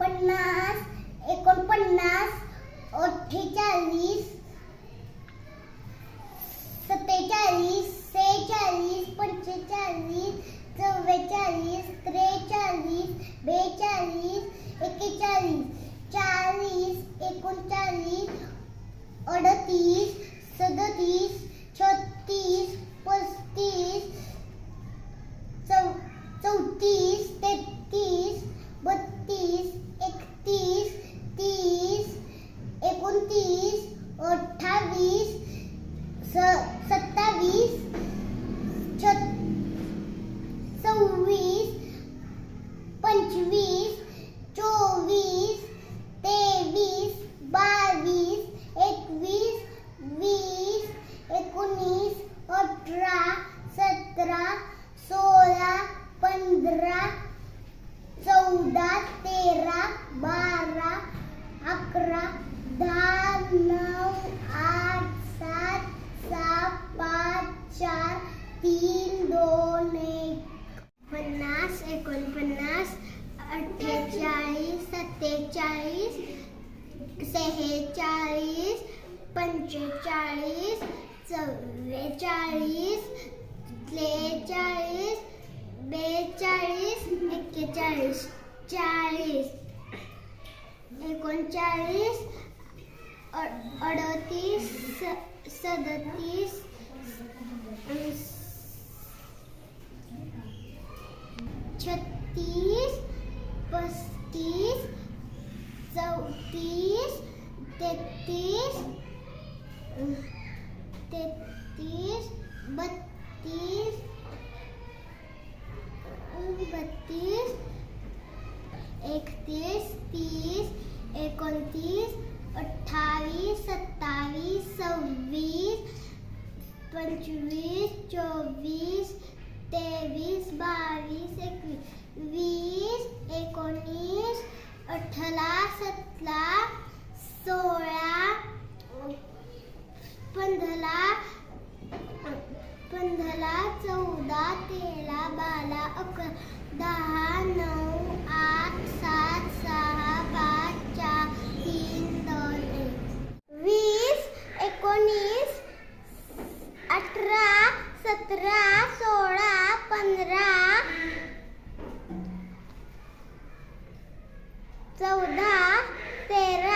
पन्नास एकोणपन्नास अठ्ठेचाळीस सत्तेचाळीस सेहेचाळीस पंचेचाळीस चव्वेचाळीस त्रेचाळीस बेचाळीस चालीस चाळीस एकोणचाळीस what time? एकोणपन्नास अठ्ठेचाळीस सत्तेचाळीस सेहेचाळीस पंचेचाळीस चव्वेचाळीस त्रेचाळीस बेचाळीस एक्केचाळीस चाळीस. एकोणचाळीस अ- अडतीस स- सदतीस चौतीस तेहतीस तेहतीस बत्तीस बत्तीस एकतीस तीस एकोणतीस, अठ्ठावीस, सत्तावीस, सव्वीस, पंचवीस, चोवीस, तेवीस, बावीस, एकवीस, वीस, एकोणीस अठरा सतरा सोळा पंधरा पंधरा चौदा तेरा बारा अकरा दहा Pero